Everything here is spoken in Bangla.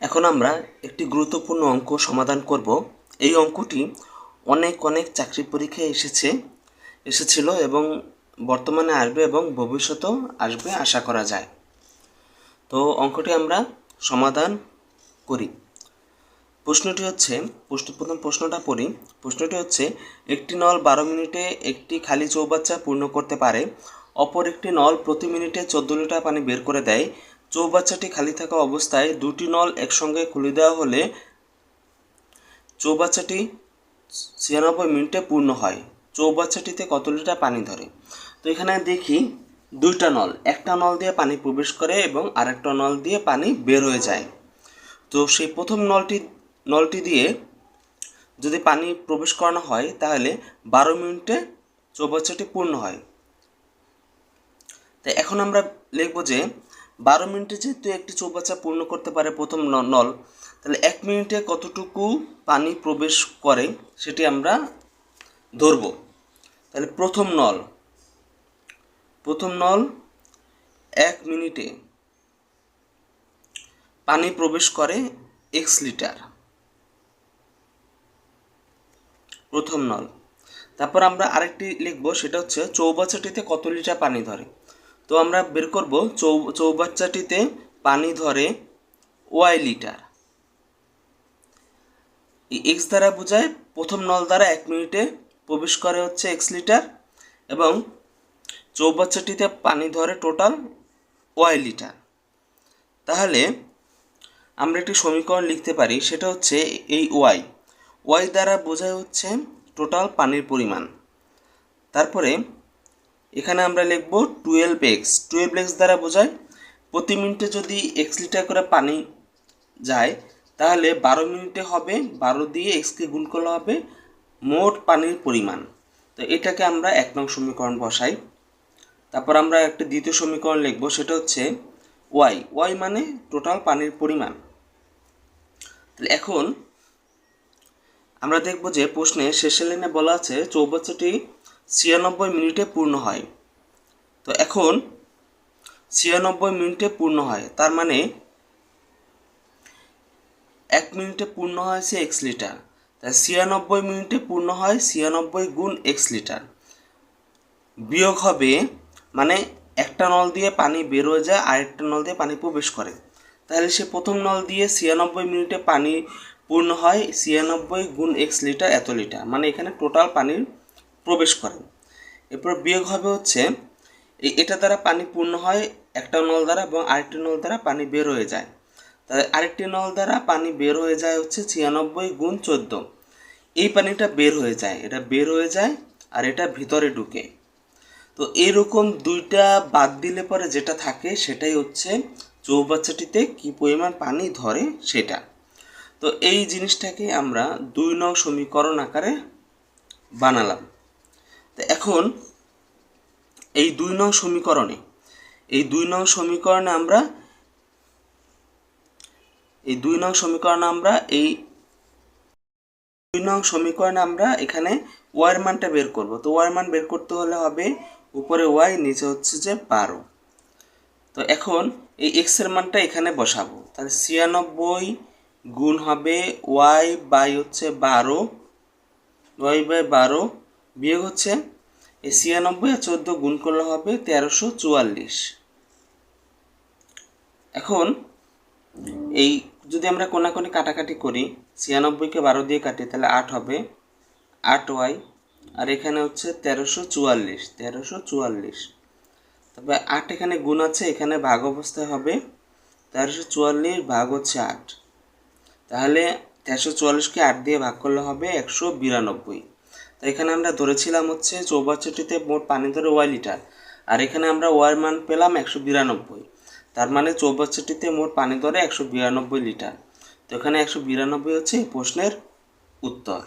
এখন আমরা একটি গুরুত্বপূর্ণ অঙ্ক সমাধান করব। এই অঙ্কটি অনেক অনেক চাকরি পরীক্ষায় এসেছে, এসেছিল এবং বর্তমানে আসবে এবং ভবিষ্যতেও আসবে আশা করা যায়। তো অঙ্কটি আমরা সমাধান করি। প্রশ্নটি হচ্ছে, প্রশ্ন, প্রথম প্রশ্নটা পড়ি। প্রশ্নটি হচ্ছে, একটি নল বারো মিনিটে একটি খালি চৌবাচ্চা পূর্ণ করতে পারে, অপর একটি নল প্রতি মিনিটে চোদ্দ লিটার পানি বের করে দেয় চৌবাচ্চাটি খালি থাকা অবস্থায় দুটি নল একসঙ্গে খুলে দেওয়া হলে চৌবাচ্চাটি ছিয়ানব্বই মিনিটে পূর্ণ হয়। চৌবাচ্চাটিতে কত লিটার পানি ধরে? তো এখানে দেখি দুইটা নল, একটা নল দিয়ে পানি প্রবেশ করে এবং আরেকটা নল দিয়ে পানি বের হয়ে যায়। তো সেই প্রথম নলটি নলটি দিয়ে যদি পানি প্রবেশ করানো হয়, তাহলে বারো মিনিটে চৌবাচ্চাটি পূর্ণ হয়। তো এখন আমরা লিখব যে বারো মিনিটে যেহেতু একটি চৌবাচ্চা পূর্ণ করতে পারে প্রথম নল, তাহলে এক মিনিটে কতটুকু পানি প্রবেশ করে সেটি আমরা ধরব। তাহলে প্রথম নল প্রথম নল এক মিনিটে পানি প্রবেশ করে এক্স লিটার। প্রথম নল, তারপর আমরা আরেকটি লিখব, সেটা হচ্ছে চৌবাচ্চাটিতে কত লিটার পানি ধরে? তো আমরা বের করব চৌ চৌবাচ্চাটিতে পানি ধরে ওয়াই লিটার। এক্স দ্বারা বোঝায় প্রথম নল দ্বারা এক মিনিটে প্রবেশ করে হচ্ছে এক্স লিটার এবং চৌবাচ্চাটিতে পানি ধরে টোটাল ওয়াই লিটার। তাহলে আমরা একটি সমীকরণ লিখতে পারি, সেটা হচ্ছে এই ওয়াই। ওয়াই দ্বারা বোঝায় হচ্ছে টোটাল পানির পরিমাণ। তারপরে এখানে আমরা লিখব টুয়েলভ এক্স টুয়েলভ এক্স দ্বারা বোঝায় প্রতি মিনিটে যদি এক্স লিটার করে পানি যায়, তাহলে বারো মিনিটে হবে, বারো দিয়ে এক্সকে গুণ করলে হবে মোট পানির পরিমাণ। তো এটাকে আমরা এক নং সমীকরণ বসাই। তারপর আমরা একটা দ্বিতীয় সমীকরণ লিখব, সেটা হচ্ছে ওয়াই ওয়াই মানে টোটাল পানির পরিমাণ। তাহলে এখন আমরা দেখব যে প্রশ্নে শেষে লাইনে বলা আছে চৌবাচ্চাটি ছিয়ানব্বই মিনিটে পূর্ণ হয়। তো এখন ছিয়ানব্বই মিনিটে পূর্ণ হয়, তার মানে এক মিনিটে পূর্ণ হয়েছে এক্স লিটার। তাই ছিয়ানব্বই মিনিটে পূর্ণ হয় ছিয়ানব্বই গুণ এক্স লিটার। বিয়োগ হবে মানে একটা নল দিয়ে পানি বের হয়ে যায়, আরেকটা নল দিয়ে পানি প্রবেশ করে। তাহলে সে প্রথম নল দিয়ে ছিয়ানব্বই মিনিটে পানি পূর্ণ হয় ছিয়ানব্বই গুণ এক্স লিটার এত লিটার মানে এখানে টোটাল পানির প্রবেশ করে এরপর বিয়োগ হবে হচ্ছে এটা দ্বারা পানি পূর্ণ হয়, একটা নল দ্বারা এবং আরেকটি নল দ্বারা পানি বের হয়ে যায়। তাহলে আরেকটি নল দ্বারা পানি বের হয়ে যায় হচ্ছে ছিয়ানব্বই গুণ চোদ্দ। এই পানিটা বের হয়ে যায়, এটা বের হয়ে যায় আর এটা ভিতরে ঢুকে। তো এরকম দুইটা বাদ দিলে পরে যেটা থাকে সেটাই হচ্ছে চৌবাচ্চাটিতে কি পরিমাণ পানি ধরে সেটা। তো এই জিনিসটাকে আমরা দুই নং সমীকরণ আকারে বানালাম। এখন এই দুই নং সমীকরণে, এই দুই নং সমীকরণে আমরা, এই দুই নং সমীকরণে আমরা এই দুই নং সমীকরণে আমরা এখানে ওয়ার মানটা বের করব। তো ওয়ার মান বের করতে হলে হবে উপরে ওয়াই নিচে হচ্ছে যে বারো। তো এখন এই এক্সের মানটা এখানে বসাবো। তাহলে ছিয়ানব্বই গুণ হবে ওয়াই বাই হচ্ছে বারো ওয়াই বাই বারো বিয়োগ হচ্ছে ছিয়ানব্বই আর চোদ্দ গুণ করলে হবে তেরোশো চুয়াল্লিশ। এখন এই যদি আমরা কোনাকুনি কাটাকাটি করি, ছিয়ানব্বইকে বারো দিয়ে কাটি, তাহলে আট হবে। আট ওয়াই, আর এখানে হচ্ছে তেরোশো চুয়াল্লিশ তেরোশো চুয়াল্লিশ। তবে আট এখানে গুণ আছে, এখানে ভাগ অবস্থায় হবে তেরোশো চুয়াল্লিশ ভাগ হচ্ছে আট। তাহলে তেরোশো চুয়াল্লিশকে আট দিয়ে ভাগ করলে হবে একশো বিরানব্বই। তো এখানে আমরা ধরেছিলাম হচ্ছে চৌবাচ্চাটিতে মোট পানি ধরে ওয়াই লিটার। আর এখানে আমরা ওয়ার মান পেলাম একশো বিরানব্বই। তার মানে চৌবাচ্চাটিতে মোট পানি ধরে একশো বিরানব্বই লিটার। তো এখানে একশো বিরানব্বই হচ্ছে প্রশ্নের উত্তর।